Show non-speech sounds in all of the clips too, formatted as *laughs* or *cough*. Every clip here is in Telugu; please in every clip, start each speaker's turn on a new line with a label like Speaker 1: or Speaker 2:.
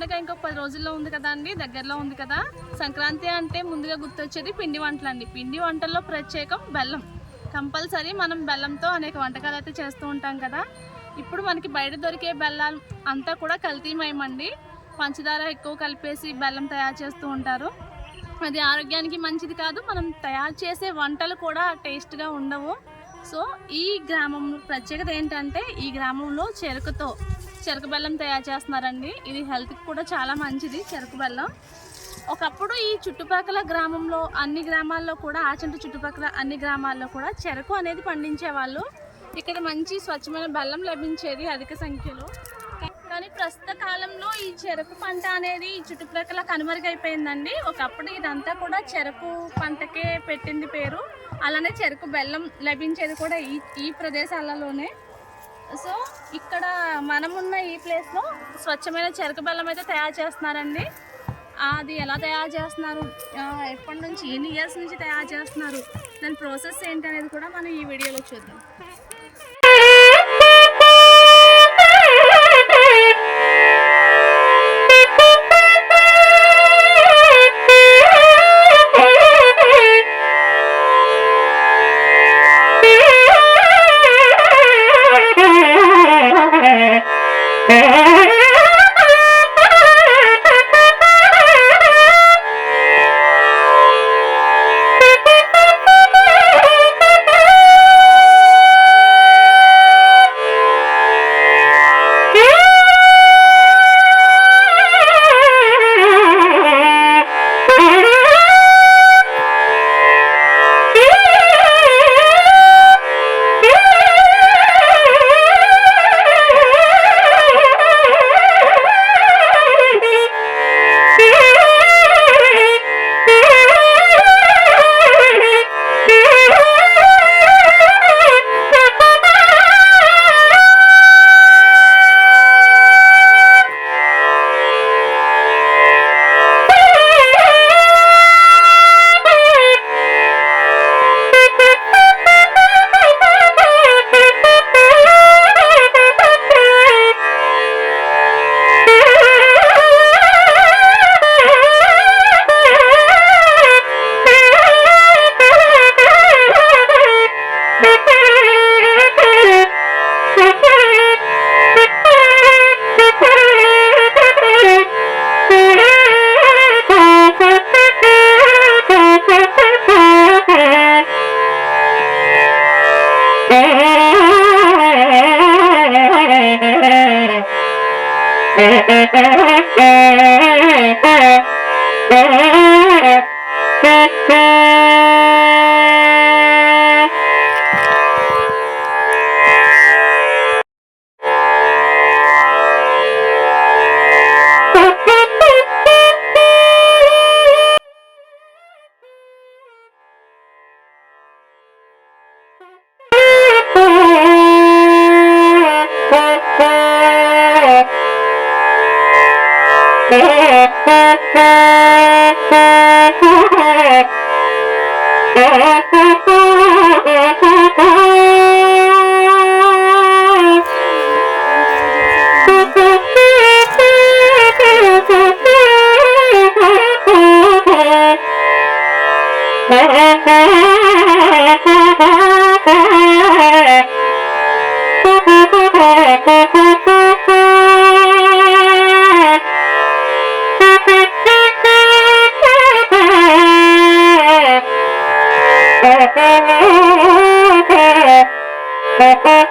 Speaker 1: పండుగ ఇంకో పది రోజుల్లో ఉంది కదా అండి దగ్గరలో ఉంది కదా. సంక్రాంతి అంటే ముందుగా గుర్తొచ్చేది పిండి వంటలు అండి పిండి వంటల్లో ప్రత్యేకం బెల్లం. కంపల్సరీ మనం బెల్లంతో అనేక వంటకాలు అయితే చేస్తూ ఉంటాం కదా. ఇప్పుడు మనకి బయట దొరికే బెల్లాలు అంతా కూడా కల్తీమయమండి. పంచదార ఎక్కువ కలిపేసి బెల్లం తయారు చేస్తూ ఉంటారు. అది ఆరోగ్యానికి మంచిది కాదు మనం తయారు చేసే వంటలు కూడా టేస్ట్గా ఉండవు. సో ఈ గ్రామం ప్రత్యేకత ఏంటంటే ఈ గ్రామంలో చెరుకుతో చెరుకు బెల్లం తయారు చేస్తున్నారండి. ఇది హెల్త్కి కూడా చాలా మంచిది చెరుకు బెల్లం. ఒకప్పుడు ఈ చుట్టుపక్కల గ్రామంలో అన్ని గ్రామాల్లో కూడా ఆచంట చుట్టుపక్కల అన్ని గ్రామాల్లో కూడా చెరకు అనేది పండించేవాళ్ళు. ఇక్కడ మంచి స్వచ్ఛమైన బెల్లం లభించేది అధిక సంఖ్యలో. కానీ ప్రస్తుత కాలంలో ఈ చెరకు పంట అనేది ఈ చుట్టుప్రక్కల కనుమరుగైపోయిందండి. ఒకప్పుడు ఇదంతా కూడా చెరకు పంటకే పెట్టింది పేరు. అలానే చెరకు బెల్లం లభించేది కూడా ఈ ఈ ప్రదేశాలలోనే. సో ఇక్కడ మనమున్న ఈ ప్లేస్లో స్వచ్ఛమైన చెరకు బెల్లం అయితే తయారు చేస్తున్నారండి. అది ఎలా తయారు చేస్తున్నారు? ఎప్పటి నుంచి ఎన్ని ఇయర్స్ నుంచి తయారు చేస్తున్నారు? దాని ప్రాసెస్ ఏంటి అనేది కూడా మనం ఈ వీడియోలో చూద్దాం. Yeah. *laughs* Ha ha ha!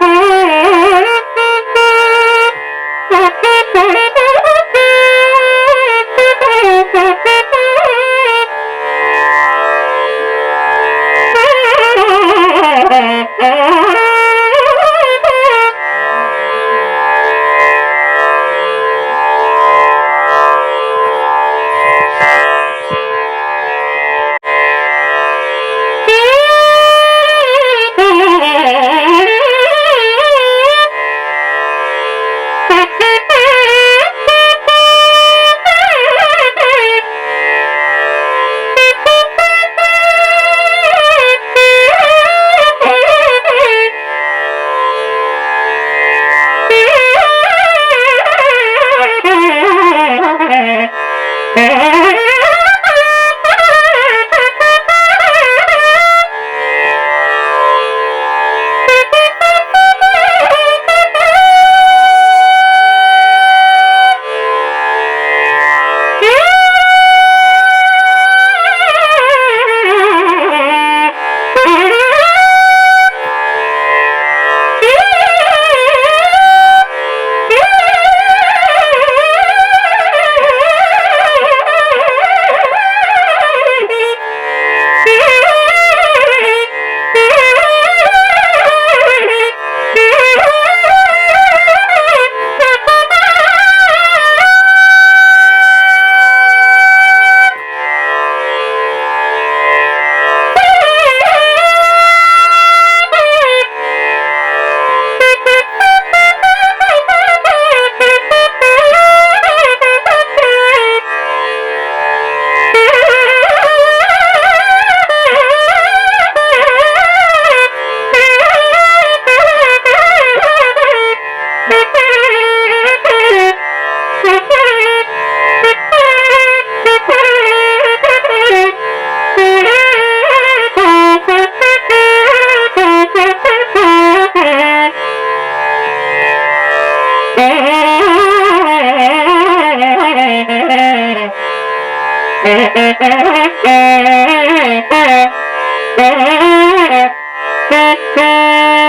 Speaker 2: Thank
Speaker 1: you.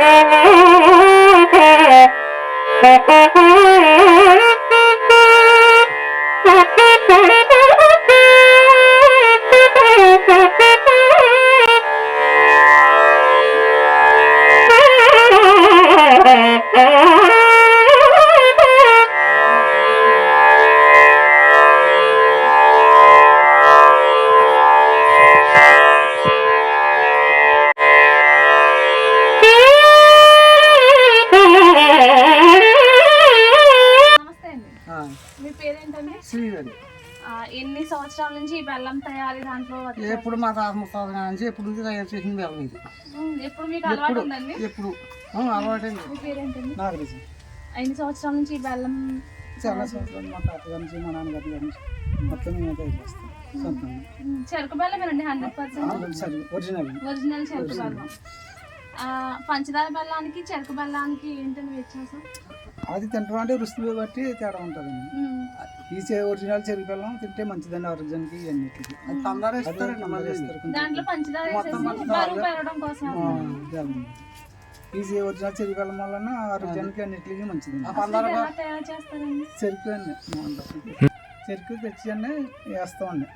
Speaker 1: నమస్తే సంవత్సరాల నుంచి ఈ బెల్లం తయారీ దాంట్లో
Speaker 2: ఎప్పుడు మా తాత ముత్తాత నుంచి ఎప్పుడు తయారు చేసిన బెల్లం ఇది.
Speaker 1: ఎప్పుడు మీకు అలవాటు ఉందండి?
Speaker 2: ఎప్పుడు. ఆ, అలవాటైంది
Speaker 1: మీ పేరేంటండి ఎన్ని సంవత్సరాల నుంచి ఈ బెల్లం
Speaker 2: చాలా సంవత్సరాలు మా తాతగారి నుంచి మా నాన్నగారి గారి నుంచి. మొత్తం మేము తయారు చేస్తాం. సొంతంగా.
Speaker 1: ఉమ్, చెరుకు బెల్లమేనండి హండ్రెడ్ పర్సెంట్
Speaker 2: ఒరిజినల్.
Speaker 1: ఒరిజినల్ చెరుకు బెల్లం. పంచదార బెల్లానికి చెరుకు బెల్లానికి ఏంటండి వ్యత్యాసం?
Speaker 2: అది తింటాం అంటే రుచి బట్టి తేడా ఉంటుందండి ఈ ఒరిజినల్ చెరుకు బెల్లం తింటే మంచిదండి ఆరోగ్యానికి ఇవన్నిటికి అది తొందర
Speaker 1: దాంట్లో పంచదార వేసేసి బరువు పెరగడం కోసం
Speaker 2: ఈ చే- ఒరిజినల్ చెరుకు బెల్లం వలన ఆరోగ్యానికి అన్నిటికీ మంచిదండి చెరుకు అండి చెరుకు తెచ్చి వేస్తామండి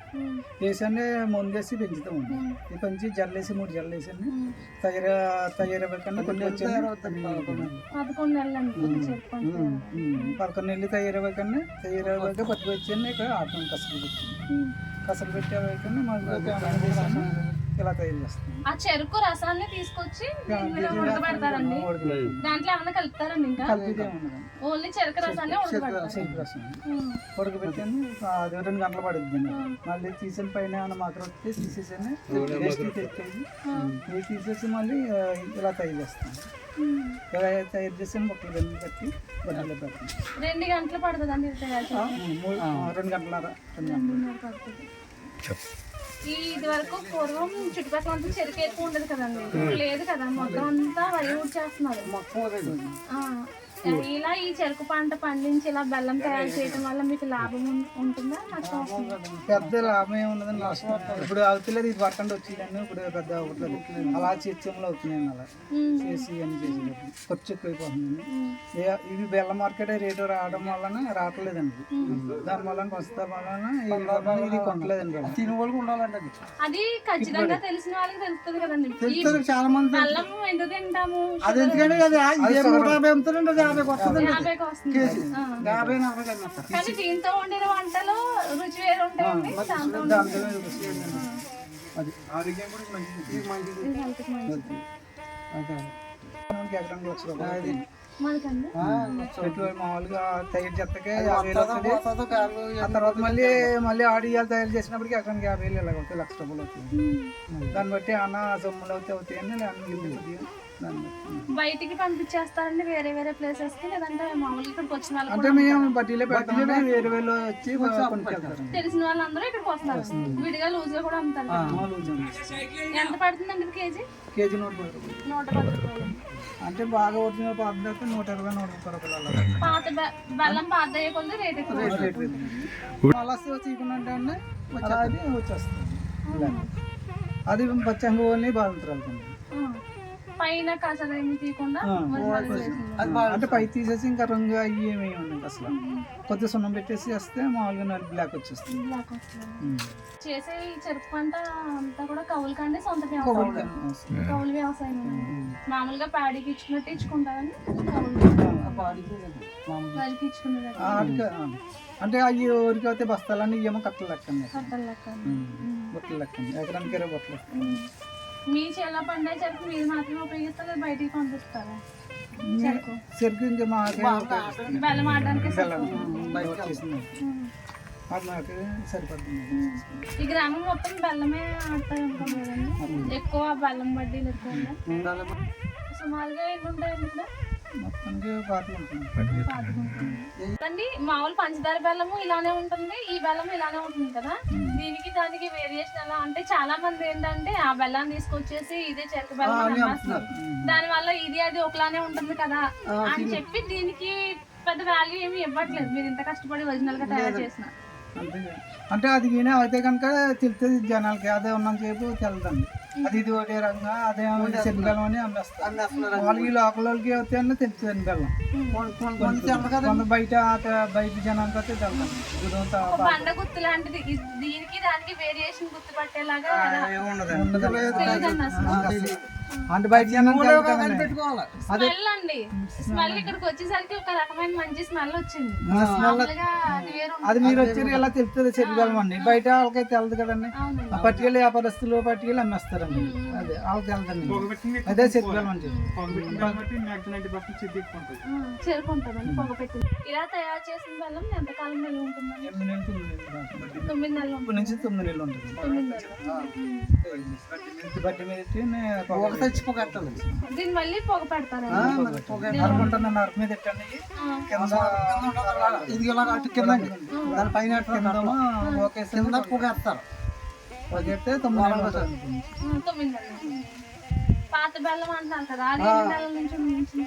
Speaker 2: వేసండి ముందేసి పెంచుతామండి ఈ పెంచి జల్లేసి మూడు జల్లేసండి
Speaker 1: ఉమ్.
Speaker 2: తయారు తయారవ్వకుండా కొన్ని వచ్చండి
Speaker 1: పదకొండు
Speaker 2: నెలలు. తయారవ్వకుండా తయారవ్వక వచ్చండి ఇక్కడ ఆటం కసలు పెట్టి.
Speaker 1: ఉమ్.
Speaker 2: కసలు పెట్టేవైకన్నా మాకు ఇలా తయారు చేస్తాం
Speaker 1: ఆ చెరుకు రసాన్ని తీసుకొచ్చి ఉడకబెడతారండి. దాంట్లో ఏమైనా కలుపుతారండి ఇంకా?
Speaker 2: కలిపితే ఉండదు
Speaker 1: ఓన్లీ చెరుకు రసాన్ని ఉడకబెడతారు.
Speaker 2: చెరుకు రసం. ఉడకబెట్టాను అది రెండు గంటలు పడుతుంది మళ్ళీ తీసిన పైన ఏమైనా మాత్రం వస్తే తీసేసాను టేస్ట్ తెచ్చేసి ఇవి తీసేసి మళ్ళీ ఇలా తయారు చేస్తాను. ఇలా తయారు చేసిన మొక్కలు వెన్ను కట్టి బండిలో పెడతాను
Speaker 1: రెండు గంటలు ఇది
Speaker 2: ఆ, రెండు గంటలన్నర రెండు గంటలు.
Speaker 1: పడుతుంది. ఈ ఇది వరకు పూర్వం చుట్టుపక్కల అంతా చెరుకు ఎక్కువ ఉండదు కదండి. లేదు కదా మొత్తం అంతా వరి ఊడ్ ఆ, ఇలా ఈ చెరుకు పంట పండించి ఇలా బెల్లం తయారు చేయడం వల్ల మీకు లాభం ఉంటుందా? నష్టం?
Speaker 2: పెద్ద లాభం ఏమున్నదండి నష్టం ఇప్పుడు అవుతలేదు ఇది పట్టండి వచ్చిందండి ఇప్పుడు పెద్ద అవ్వట్లేదు అలా చర్చంలో అవుతున్నాయండి అలా
Speaker 1: ఉమ్,
Speaker 2: చేసి అని చేసేటప్పుడు ఖర్చు ఎక్కువైపోతుందండి ఏ- ఇవి బెల్లం మార్కెట్ రేటు రావడం వలన రావట్లేదండి. దాని వలన వస్తా వలన ఇది కొనలేదండి తిని వాళ్ళకి ఉండాలండి అది.
Speaker 1: అది ఖచ్చితంగా తెలిసిన వాళ్ళకి తెలుస్తుంది కదండి. ఈ
Speaker 2: చాలా మంది
Speaker 1: బెల్లం ఎందుకు తింటాము?
Speaker 2: అది ఎందుకంటే అది అమ్ముతారండి అది యాభైకి వస్తుంది
Speaker 1: యాభైకి వస్తుంది ఆ.
Speaker 2: యాభై నలభై
Speaker 1: కానీ దీంతో వండిన వంటలు రుచి వేరు ఉంటాయండి
Speaker 2: అది ఆరోగ్యం కూడా మంచిది. మంచిది. ఎకరానికి లక్ష రూపాయలు మామూలుగా తయారు చెత్తకే యాభై వేలు వస్తుంది? ఆ తర్వాత మళ్ళీ మళ్ళీ ఆడియాలు తయారు చేసినప్పటికి ఎకరానికి యాభై వేలు ఇలాగ అవుతాయి లక్ష రూపాయలు అవుతాయి దాన్ని బట్టి అన్న సొమ్ములు అవుతాయి అవుతాయని లేకపోతే
Speaker 1: బయటికి పంపించేస్తారండి వేరే వేరే ప్లేసెస్కి. లేదంటే మామూలుగా ఇక్కడికి వచ్చిన వాళ్ళు
Speaker 2: అంటే మేము బట్టీలో పెడతామంటే వేరే వేలు వచ్చి
Speaker 1: తెలిసిన వాళ్ళందరూ ఇక్కడికి వస్తారు. విడిగా లూజ్గా కూడా అమ్ముతారు. ఎంత పడుతుందండి కేజీ?
Speaker 2: కేజీ నూట
Speaker 1: నూట పది రూపాయలు.
Speaker 2: అంటే బాగా ఒరిజినల్ పాత నూట ఇరవై నూట ముప్పై రూపాయలు
Speaker 1: పాత బె- బెల్లం పాత అయ్యే కొద్ది రేట్ ఎక్కువ.
Speaker 2: మళ్ళీ చీకునంటే అండి వచ్చేస్తుంది. అది పచ్చంగా ఓన్లీ బాధితురాలు
Speaker 1: ఆ. పైన కసలు ఏమి తీయకుండా.
Speaker 2: అంటే పై తీసేసి ఇంకా రంగు అవి ఏమి ఉండదు అసలు. కొద్దిగా సున్నం పెట్టేసి వేస్తే మామూలుగా బ్లాక్ వచ్చేస్తుంది.
Speaker 1: బ్లాక్ వస్తుంది. చేసే ఈ చెరుకు పంట అంతా కూడా కౌలు కండి సొంత వ్యవసాయం. కౌలు వ్యవసాయం. మామూలుగా ప్యాడీకి ఇచ్చుకున్నట్టు ఇచ్చుకుంటారని
Speaker 2: అటుక, ఆ. అంటే అవి ఊరికి అయితే బస్తాలన్నీ ఏమో కట్టలు లెక్కండి
Speaker 1: కట్టలు లెక్క
Speaker 2: బొట్టలు లెక్కండి ఎకరానికి ఇరవై బొట్టలు.
Speaker 1: మీ చేలో పండే చెరుకు మీరు మాత్రమే ఉపయోగిస్తారు లేదా బయటికి పంపిస్తారా? చెరుకు.
Speaker 2: చెరుకు ఇంకా మాకే
Speaker 1: బెల్లం ఆడడానికి
Speaker 2: బయట వచ్చేసింది. అది మాకు సరిపడుతుంది.
Speaker 1: ఈ గ్రామం మొత్తం బెల్లమే ఆడతారు ఎక్కువ బెల్లం వడ్డీలు ఎక్కువ. సుమారుగా ఎన్ని ఉంటాయండి అండి మామూలు పంచదార బెల్లము ఇలానే ఉంటుంది ఈ బెల్లం ఇలానే ఉంటుంది కదా? దీనికి దానికి వేరియేషన్ ఎలా అంటే చాలా మంది ఏంటంటే ఆ బెల్లాన్ని తీసుకొచ్చేసి ఇదే చెరుకు బెల్లం అని అమ్మేస్తున్నారు దాని వల్ల ఇది అది ఒకలానే ఉంటుంది కదా? అని చెప్పి దీనికి పెద్ద వాల్యూ ఏమి ఇవ్వట్లేదు. మీరు ఇంత కష్టపడి ఒరిజినల్గా తయారు చేసిన.
Speaker 2: అంటే అది అయితే కనుక తెలుస్తుంది జనాలకి అదే ఉన్నంత సేపు తెలదండి. అది ఇది ఒకటే రకంగా అదే శనగలం అని అమ్మేస్తారు. వాళ్ళకి లోకల్ వాళ్ళకి అయితే బెల్లం. కొంత బయట ఆ బయట జనానికి అయితే
Speaker 1: గుర్తు లాంటిది. ఇది- దీనికి దానికి వేరియేషన్ గుర్తు పట్టేలాగా తెలియదండి అసలు.
Speaker 2: అంటే బయట జనానికి తెలదండి.
Speaker 1: స్మెల్ అండి. స్మెల్ ఇక్కడికి వచ్చేసరికి ఒక రకమైన మంచి స్మెల్ వచ్చింది. మామూలుగా అది
Speaker 2: మీరు వచ్చి ఇలా తెలుస్తుంది? అండి. బయట వాళ్ళకైతే తెలదు కదండి. ఆ పట్టుకెళ్ళి వ్యాపారస్తులు పట్టుకెళ్ళి అమ్మేస్తారండి. అదే వాళ్ళకి తెలదండి. అదే శనగలం అని చెప్పి
Speaker 1: ఆ, చేరుకుంటుందండి పొగ పెట్టి ఇలా తయారు చేసిన బెల్లం ఎంతకాలం నిల్వ ఉంటుందండి?
Speaker 2: తొమ్మిది నెలలు నుంచి తొమ్మిది నెలలు ఉంటుంది.
Speaker 1: తొమ్మిది నెలలు.
Speaker 2: బట్టి మీద ఎట్టి నే- పొగ
Speaker 1: దీన్ని మళ్ళీ పొగ పెడతారా?
Speaker 2: మీద ఎట్టండి కింద ఇది ఇలా అటు కింద దాని పైన ఒకేసారి కింద తొమ్మిది నెలలు ఉంటుంది.
Speaker 1: తొమ్మిది నెలలు. పాత బెల్లం అంటున్నారు కదా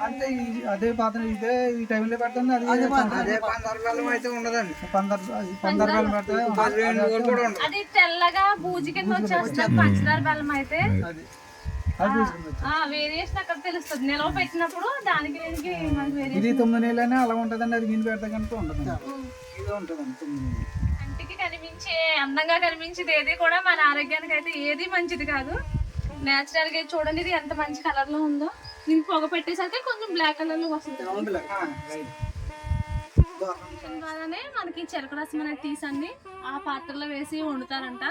Speaker 2: అంటే అదే పాత్ర ఇదే ఈ టైంలో పెడుతుంది అది అదే పందర బెల్లం అయితే ఉండదండి. పందర పందర బెల్లం పెడితే
Speaker 1: అది తెల్లగా బూజి కింద వచ్చేస్తుంది పంచదార బెల్లం అయితే. తెలుస్తుంది. నిల్వ పెట్టినప్పుడు దానికి
Speaker 2: ఇది తొమ్మిది నెలలనే అలా ఉంటుందండి. అది గిన్నె పెడితే కనుక ఉండదు. ఇది ఉంటుందండి తొమ్మిది నెలలు.
Speaker 1: కంటికి కనిపించే అందంగా కనిపించేది ఏది కూడా మన ఆరోగ్యానికి అయితే ఏది మంచిది కాదు. నేచురల్గా చూడండి ఇది ఎంత మంచి కలర్లో ఉందో. దీనికి పొగ పెట్టేసరికి కొంచెం బ్లాక్ కలర్లో వస్తుంది. ద్వారానే మనకి చెరుకు రసం అనేది తీసండి ఆ పాత్రలో వేసి వండుతారంట.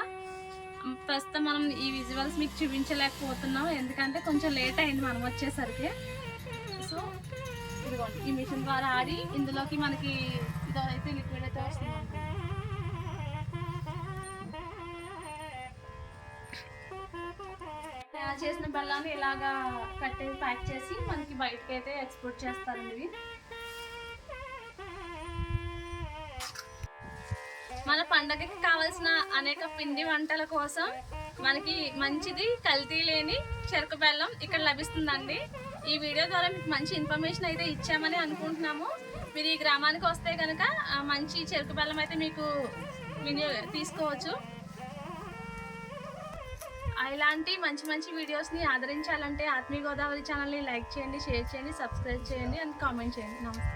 Speaker 1: ప్రస్తుతం మనం ఈ విజువల్స్ మీకు చూపించలేకపోతున్నాం. ఎందుకంటే కొంచెం లేట్ అయింది మనం వచ్చేసరికి. సో ఇదిగోండి ఈ మిషన్ ద్వారా ఆడి ఇందులోకి మనకి ఇదైతే అయితే లిక్విడ్ అయితే వస్తుంది. తయారు చేసిన బెల్లాన్ని ఇలాగా కట్టేసి ప్యాక్ చేసి మనకి బయటకి అయితే ఎక్స్పోర్ట్ చేస్తారండి ఇవి. మన పండగకి కావాల్సిన అనేక పిండి వంటల కోసం మనకి మంచిది కల్తీ లేని చెరుకు బెల్లం ఇక్కడ లభిస్తుందండి. ఈ వీడియో ద్వారా మీకు మంచి ఇన్ఫర్మేషన్ అయితే ఇచ్చామని అనుకుంటున్నాము. మీరు ఈ గ్రామానికి వస్తే కనుక మంచి చెరుకు బెల్లం అయితే మీకు వినియో తీసుకోవచ్చు. ఇలాంటి మంచి మంచి వీడియోస్ని ఆదరించాలంటే ఆత్మీయ గోదావరి ఛానల్ని లైక్ చేయండి షేర్ చేయండి సబ్స్క్రైబ్ చేయండి అండ్ కామెంట్ చేయండి. నమస్తే.